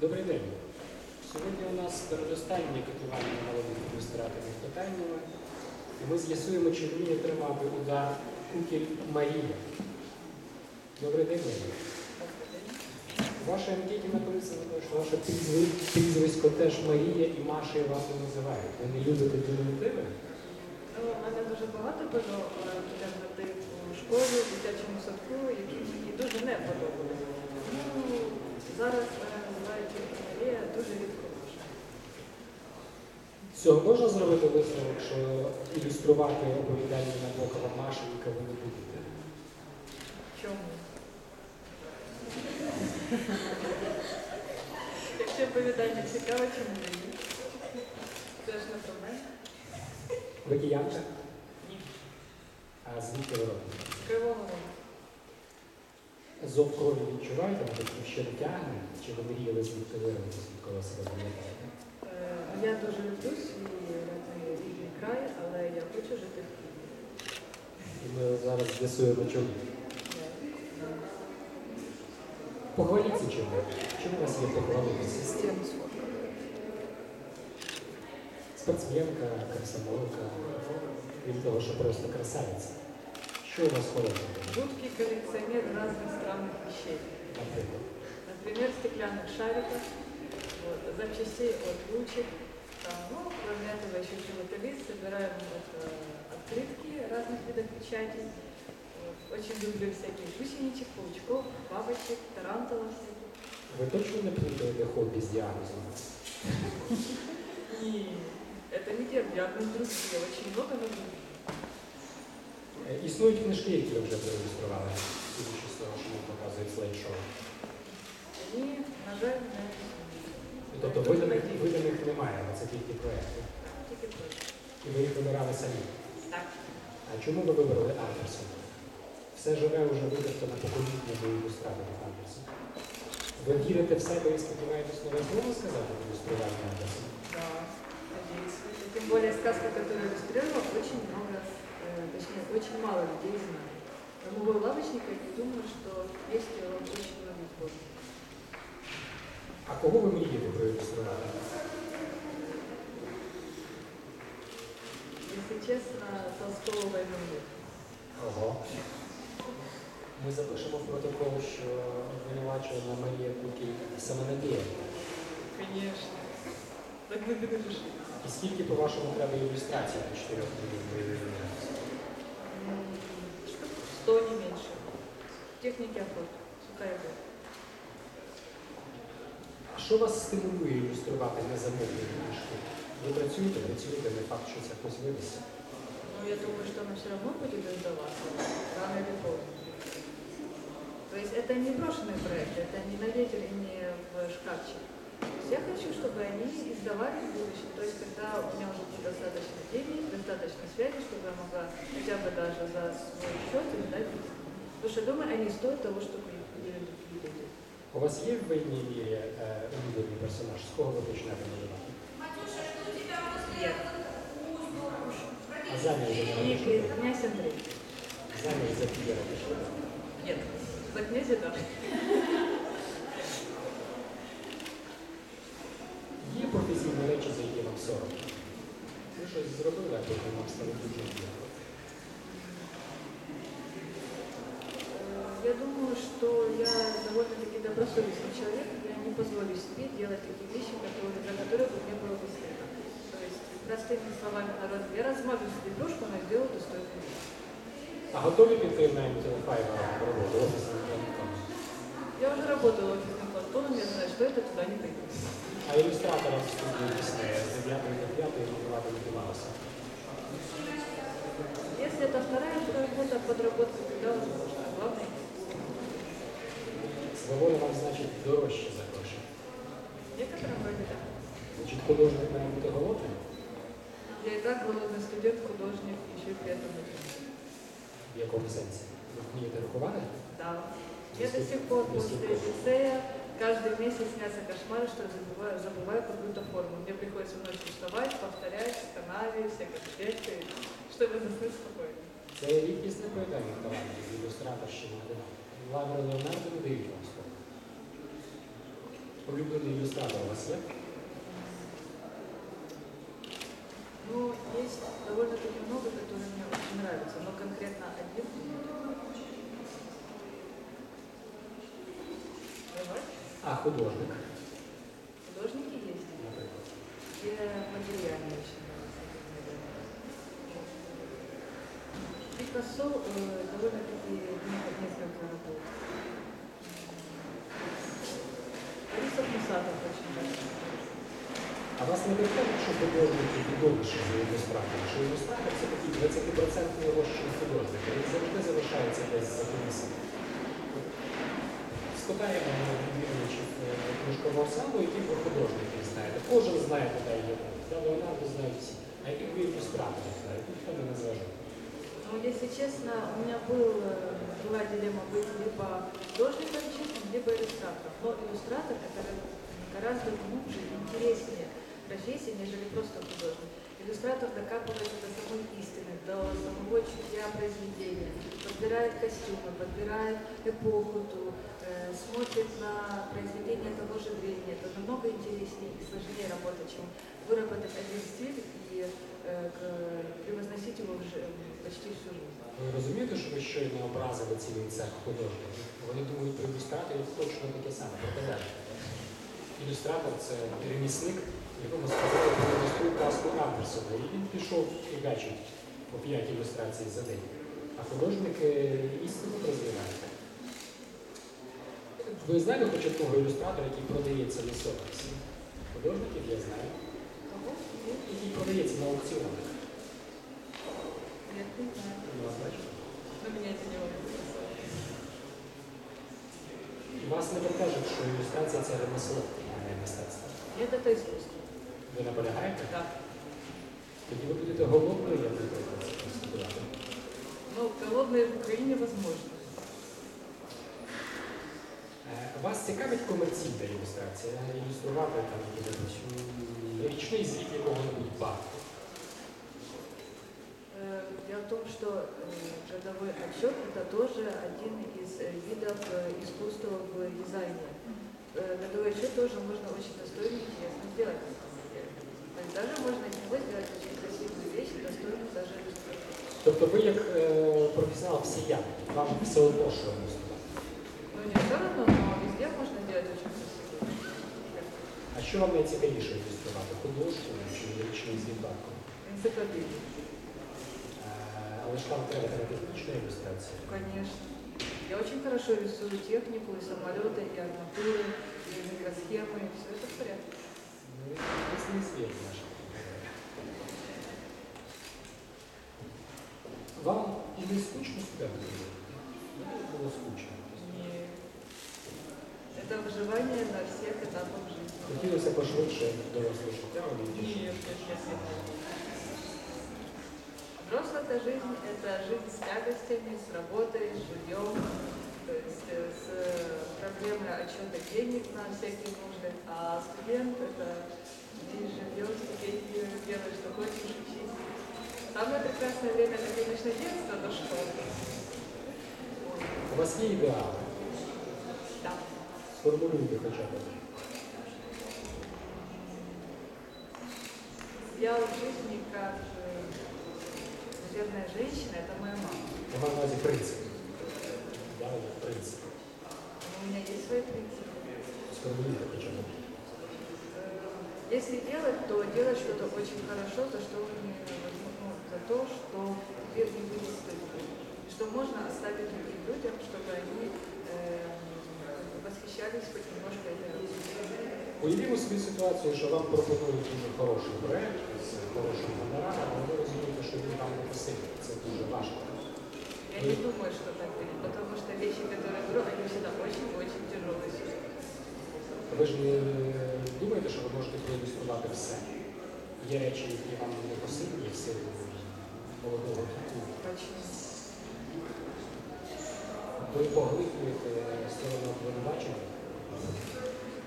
Добрий день. Сьогодні у нас передостаннє катування молодих ілюстраторів питаннями. І ми з'ясуємо, чи вміє тримати удар кукіль Марія. Добрий день, Марія. У вашій анкеті написано, що ваше прізвисько теж Марія і Машею вас не називають. Ви не любите димітиви? Ну, У мене дуже багато було е, підтягнути у школі, в дитячому садку, які мені дуже не подобалися. Тому зараз дуже рідко можу. З цього можна зробити висновок, що ілюструвати оповідання Набокова Машенька ви не будете? Чому? Якщо оповідання цікаве, чому ні? Це ж не про мене. Ви киянка? Ні. А звідки ви родом? З Кривого Рогу. Зов крові відчуваєте, мабуть, що тягне? Чи ви мріяли звідти вирватися, коли себе пам'ятаєте? Е, Я дуже люблю свій рідний, край, але я хочу жити в Києві. І ми зараз з'ясуємо, чому. Похваліться чому. Чому у вас є похвалитися? Сфоткала. Спортсменка, комсомолка, крім того, що просто красавиця. Що у вас хорошого? Жуткий коллекционер разных странных вещей. Наприклад. Например, стеклянных шариков, вот, запчастей от ручек. Там, ну, кроме этого, еще филателист, собираем вот, э, открытки разных видов печати. Вот. Очень люблю всяких гусеничек, паучков, бабочек, тарантулов всяких. Ви точно не плутаєте хобі з діагнозом? И это не те диагноз другие, очень много нужно. Е, Існують книжки, які ви вже зареєстрували, судячи з того, що нам показує слайд-шоу. Они, на жаль, не Тобто виданих, виданих немає, але це тільки проєкти. Тільки просто. І ви їх вибирали самі. Так. А чому ви вибрали Андерсона? Все живе вже використано покоління до ілюстраторів Андерсона. Ви вірите в себе і сподіваєтесь нове слово сказати в ілюструванні Андерсона? И Тем более сказка, иллюстрировала, очень много, э, точнее, очень мало людей знает. Но мого лавочника я думаю, что есть его очень много сборов. А кого ви мрієте проілюструвати? Если честно, Толстого войну нет. Ого. Ми запишемо в протокол, що обвинувачена Марія Кукіль самонадія. Конечно. Так мы напиши. І скільки, по-вашому, треба ілюстрацій до чотирьох мільйонів? Штук 100 не меньше. Техники охоты. Сухая боль. А що вас стимулює ілюструвати незамовлені книжки? Ви працюєте, працюєте, не факт, що це хтось вивезти. Но я думаю, что она все равно будет издаваться, рано или поздно. То есть это не брошенные проекты, это не на ветер и не в шкафчик. То есть я хочу, чтобы они издавались в будущем. То есть когда у меня уже будет достаточно денег, достаточно связи, чтобы я могла хотя бы даже за свой счет издать эти книги. Потому что, думаю, они стоят того, чтобы их люди. У вас є в війні мірі е, улюблений персонаж? З кого ви почнете малювати? Нет. А заміж за И кого? князь Андрей. Заміж за П'єра пішли. Нет. За князя да. за які вам соромно. Ви щось зробили, а потім вам стало дуже діяло. Э, Я думаю, что я довольно-таки добросовестный человек. Я не позволю себе делать такие вещи, которые, за которые бы мне было бы стыдно. То есть, простыми словами народ, я размажу себе дружку, но сделаю достойную вещь. А готові піти на МТЛ5 роботу офісним планком? Я уже работала офисным планктоном, я знаю, что это туда не пойду. А ілюстратором в студії Диснея з 9 до 5 малювати не Мауса. Если это вторая работа, подработка, тогда возможно. А главное, Свобода вам значить дорожче за гроші. в некотором роде да. Значить, художник має бути голодним? Я и так голодный студент, художник, еще и при этом ученый. В якому сенсі? Ви вмієте рахувати? Да. Я до сих пор после лицея каждый месяц снятся кошмары, что я забываю, забываю какую-то форму. Мне приходится ночью вставать, повторять, в канаве, все конспекты, чтобы заснуть спокойно. Це рідкісне поєднання талантів ілюстраторщини і Лаври Леонардо не дають вам слово. Улюблений ілюстратор у вас є? Ну, есть довольно-таки много, которые мне очень нравятся, но конкретно один. А художник, Художники есть. Модельяне очень нравится. Пикассо э, довольно-таки не- несколько работ. Борисов Мусатов очень нравится. А вас не виходить, що художники відоміші за ілюстратора? Що ілюстратор це такий 20% розчин художник, він завжди залишається десь за кулісами. Складаємо відвідувачів е, книжкового саму, які про художників знаєте. Кожен знає, куди є. Да, Леонардо знають всі. А яких ви ілюстраторів знаєте? Ніхто не називає. Ну, если честно, у меня был, э, была дилемма быть либо художником чистым, либо иллюстратором. Но иллюстратор это гораздо глубже и интереснее профессия, нежели просто художник. Иллюстратор докапывается до самой истины, до самого чутья произведения, подбирает костюмы, подбирает эпоху ту, э, смотрит на произведение того же времени. Это намного интереснее и сложнее работа, чем выработать один стиль и э, к- превозносить его в жи- почти всю жизнь. Ви розумієте, що ви щойно образили цілий цех художників? Вони думають про ілюстраторів точно таке саме, протилежне. Ілюстратор це ремісник, якому сказали про казку Андерсона. І він пішов і фігачить по 5 ілюстрацій за день. А художники істину розвивають. Ви хоч одного ілюстратора, який продається на совісті? Художників я знаю, який продається на аукціонах. Нет, не знаю. Ви вас бачите? Не волнует. І вас не покажуть, що ілюстрація це ремесло, а не мистецтво. Нет, это искусство. Ви наполягаєте? Да. Тоді ви будете голодною, я наприклад, студентом. Но голодные в Украине возможно. Е, Вас цікавить комерційна ілюстрація, ілюструвати там якийсь річний звіт якого-небудь банку. Э, Дело в том, что э, годовой отчет это тоже один из э, видов э, искусства в дизайне. Э, Годовой отчет тоже можно очень достойно и интересно сделать даже можно из него сделать очень красивую вещь, достойную даже иллюстрации. Тобто ви як е, професіонал всіян, вам все одно, що ілюструвати. Ну не все равно, но везде можно сделать очень красивую вещь. А що вам найцікавіше ілюструвати? Художку чи річний звіт банку? Энциклопедия. Е, Але ж вам треба технічна ілюстрація. Конечно. Я очень хорошо рисую технику, и самолеты, и арматуры, и микросхемы, и все это в порядке. Ну, Ясний світ наш. Вам не скучно студентом? Мені було скучно. И это выживание на всех этапах жизни. Хотілося пошвидше доросле життя, але ні. Взрослая это жизнь, это жизнь с тягостями, с работой, с жильем, то есть э, с э, проблемой отчета денег на всякие нужды. А студент это здесь живешь, стипендию, делаешь, что хочешь, учись. Самое прекрасное время это, конечно, детство до школы. У вас є ідеали? Да. Сформулюйте хоча б. Я в жизни как, э, наверное, женщина, это моя мама. Я маю на увазі принцип. Ідеали як принцип. Но у меня есть свои принципы. Сформулюйте хоча б. Э, Если делать, то делать что-то очень хорошо, за что не, ну, за то, что тебе не будет стыдно. И Что можно оставить другим людям, чтобы они э, восхищались хоть немножко этой работой. Уявімо собі ситуацію, що вам пропонують дуже хороший проект з хорошим гонораром, але ви розумієте, що він вам не посилить. Це дуже важко. Я не думаю, что так будет, потому что вещи, которые беру, они всегда очень-очень тяжелые. Ви ж не думаєте, що ви можете проілюструвати все. Є речі, які вам не посильні в силу молодого віку. Почему? Ви поглиблюєте сторону обвинувачення.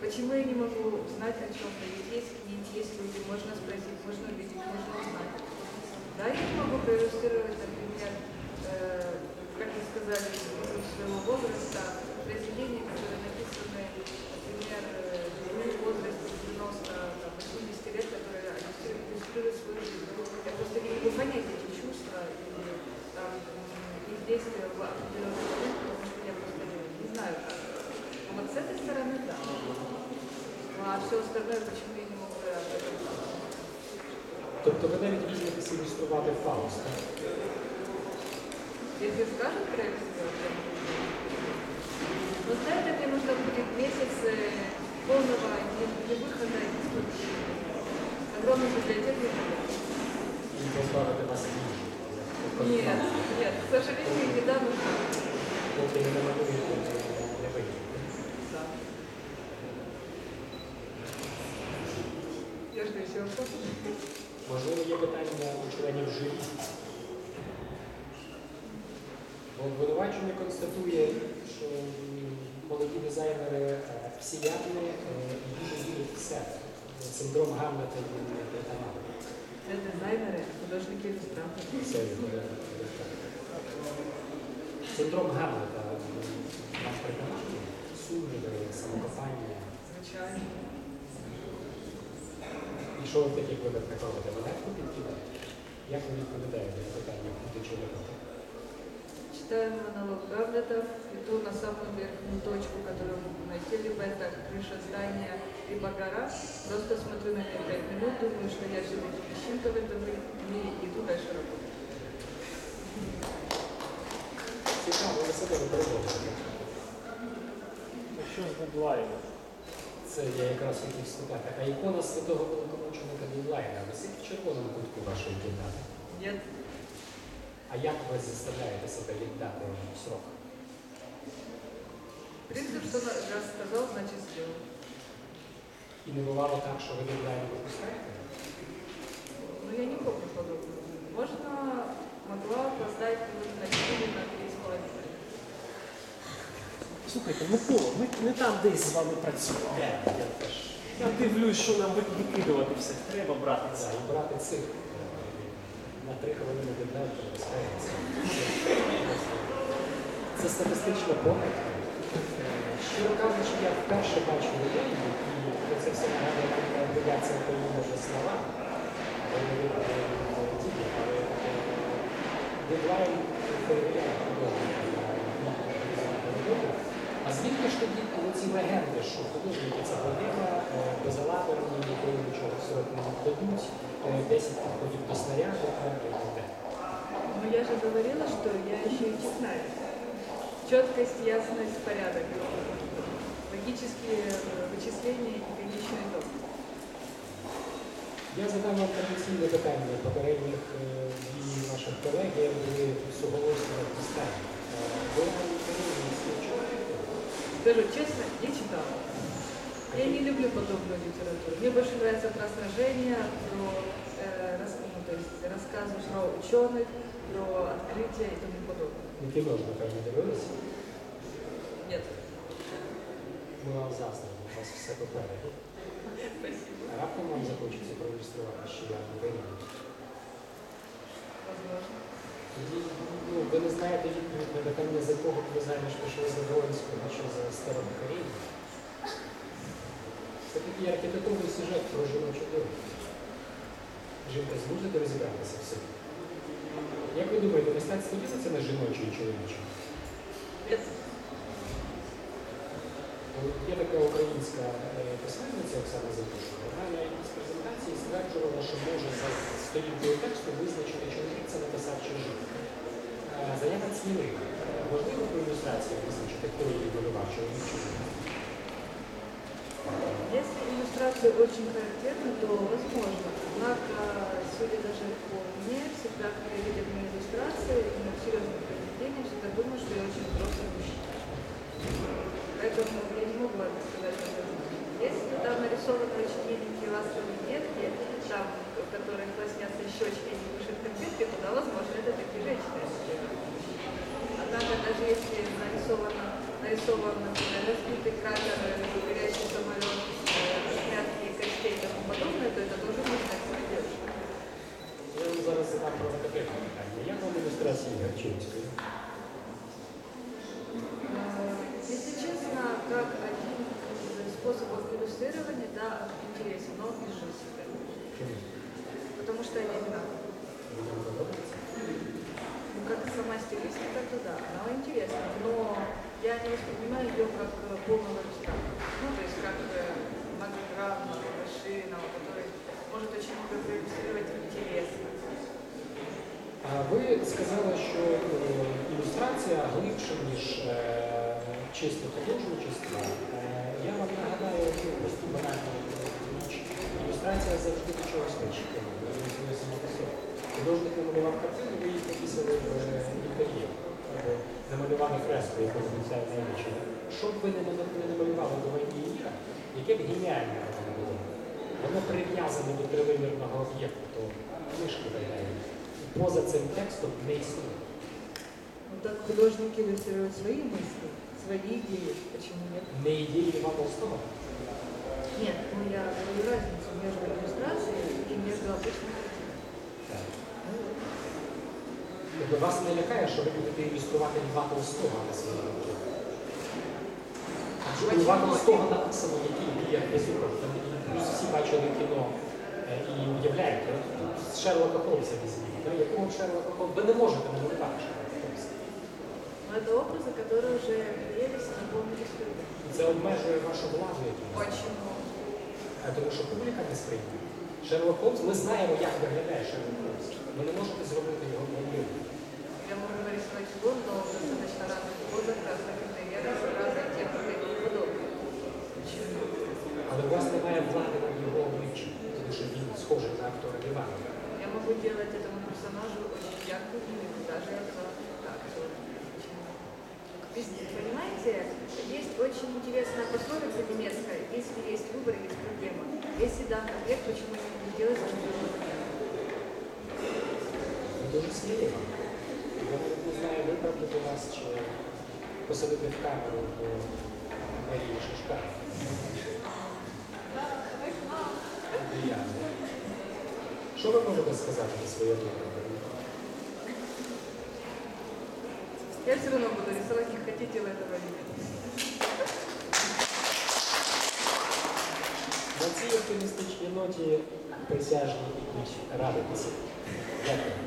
Почему я не могу знать о чем-то? Ведь есть книги, есть люди, можно спросить, можно увидеть, можно узнать. Да, я не могу проиллюстрировать, например, э, как вы сказали, из своего возраста, произведения, которые написаны, например, э, в возрасте 90-80 лет, которые иллюстрируют свою жизнь. Ну, я просто не могу понять эти чувства и, там, и действия в определенный момент, э, потому что я просто не знаю, как. Но вот с этой стороны, да. Ну, а все остальное, почему я не могу об этом Тобто ви навіть візьметеся ілюструвати Фауста. Якщо скажуть проєкт, помещения. Огромной библиотеки не будет. І позбавити вас їжі. Нет, нет, к сожалению, еда нужна. Поки не намалюєте, не вийде. Да. Я жду еще вопросы. Можливо, є питання у членів журі. Бо обвинувачення констатує, що м, молоді дизайнери е, всіядні е, і дуже вірять в себе. Синдром Гамлета він не притаманний. Это дизайнеры, художники иллюстраторы. Це е, Синдром Гамлета м, вам притаманний? Сумніви, самокопання. Звичайно. І що ви в таких випадках робите? Ви легко підкидаєте? Як ви відповідаєте на питання, куди чи робити? Читаем монолог Гамлета, иду на самую верхнюю точку, которую могу найти, либо это крыша здания, либо гора. Просто смотрю на нее 5 минут, думаю, что я все-таки песчинка в этом мире, и иду дальше работать. Цікаво, ви себе не продовжуєте. Ну що з дедлайном? Це я якраз хотів спитати. А ікона святого великомученика Біблайна висить в червоному кутку вашої кімнати. Нет, А як ви заставляєте себе віддати срок? принцип, что на- раз сказал, значит сделал. І не бувало так, що ви дедлайн випускаєте? Но я не помню подобного. Можно, могла минут на 4, на 3,5. Слухайте, Микола, ми не там десь з вами працюємо. Я теж Я дивлюсь, що нам ви- викидувати все. Треба брати це. брати цих три хвилини до дня вже розкається. Це статистична помилка. Щиро кажучи, я вперше бачу людей, і це все нагадує радіація, коли може слова, але е, е, дедлайн перевіряє. А звідки ж тоді ці легенди, що художники це година, безалаберні, ніколи нічого в срок не віддадуть, е, 10 підходів до снаряду, а і так далі. Но я же говорила, что я еще и технарь. Четкость, ясность, порядок. Логические э, вычисления и конечный итог. Я задам вам традиційне питання попередніх е, дві ваших колеги були суголосно дістані. Скажу честно, не читала. Я не люблю подобную литературу. Мне больше нравится про сражения, про э, рас- ну, то есть рассказы про ученых, про открытия и тому подобное. Ну, кіно ж, напевно, дивилися. Нет. Ми вам заздримо, у вас все попереду. Спасибо. А раптом вам захочеться проілюструвати ще я Україну. Возможно. Ну, ви не знаєте відповідь на питання, за кого ви заміж пішли за Воїнського чи за старого Каріну. Це такий архітектурний сюжет про жіночу долю. Жінка зможете розібратися в собі. Як ви думаєте, мистецтво ділиться на жіноче і чоловіче? Нет. Є така українська е, письменниця Оксана Запушка. Вона на якійсь презентації стверджувала, що може за сторінкою тексту визначити, чоловік це написав чи жінка. Е, Заява смілива. Е, Можливо по ілюстрації визначити, хто її малював, чоловік чи жінка. Если иллюстрация очень характерна, то возможно. Однако, судя даже по мне, всегда, когда видят мои иллюстрации, именно в серьезных произведениях, всегда думаю, что я очень взрослый мужчина. Поэтому я не могу это сказать однозначно. Если там нарисованы очень миленькие ласковые детки, там, в которых лоснятся щечки и не кушают конфетки, то да, возможно, это такие женщины. Однако, даже если нарисовано, нарисован, например, разбитый кратер, э, горящий самолет, шмятки костей и тому подобное, то это тоже можно сделать девушка. Я вам зараз задам провокативне питання. Як вам ілюстрації Гарчинської? Э, Если честно, как один из способов иллюстрирования, да, интересен, но он безжизненный. Чому? сочетание одинаковое. Ну, как сама стилистика, ну, то да, она интересна, но я не воспринимаю ее как э, полного русского. Ну, то есть как э, монограмма, машина, которая может очень много проиллюстрировать интересно. А ви сказали, что э, иллюстрация глибше, ніж чисто художничество. Я вам нагадаю, просту банальну річ. Ілюстрація завжди до чогось собі. Художник намалював картину, ви її в е, інтер'єр. Намалювали фреску, яку обіцяє найвища. Що б ви не намалювали до Іра, яке б геніальне воно було. Воно прив'язане до тривимірного об'єкту, то книжки видає. Поза цим текстом не існує. Ну так художники иллюстрируют свои мысли, свои идеи. Почему нет? Не ідеї Льва Толстого. Нет, ну я говорю разницу между иллюстрацией и между обычной картиной. Тобто вас не лякає, що ви будете ілюструвати Льва Толстого на своїй роботі. Адже у Льва Толстого написано, який діє Безухов. Плюс всі бачили кіно е, і уявляєте, от з Шерлока Холмса візьміть. да, Якого б Шерлока Холмса? Ви не можете намалювати Шерлока Холмса. Но это образы, которые уже приелись и наполнились людьми. Це обмежує вашу владу якимось. Почему? А тому що публіка не сприйме. Шерлок Холмс, ми знаємо, як виглядає Шерлок Холмс. Ви не можете зробити його проблемою. Я могу нарисовать фигуру, но в достаточно разных позах, разных интерьерах, разной техникой и тому подобное. Почему? Але у вас немає влади над його обличчям, тому що він схожий на актора Івана. Я могу делать этому персонажу очень яркую мимику, даже этого актера. Почему? Ведь, Понимаете, есть очень интересная пословица немецкая, если есть выбор, есть проблема. Если дан ответ, почему не буду делать, что другого нет? Він дуже сміливо. Я навіть не знаю, виправдати вас чи посадити в камеру до Марії Шишка. Приємно. Що ви можете сказати на своє виправдання? Я все равно буду рисовать, не хотите вы этого или нет. На цій оптимістичній ноті присяжні ідуть радитися. Дякую.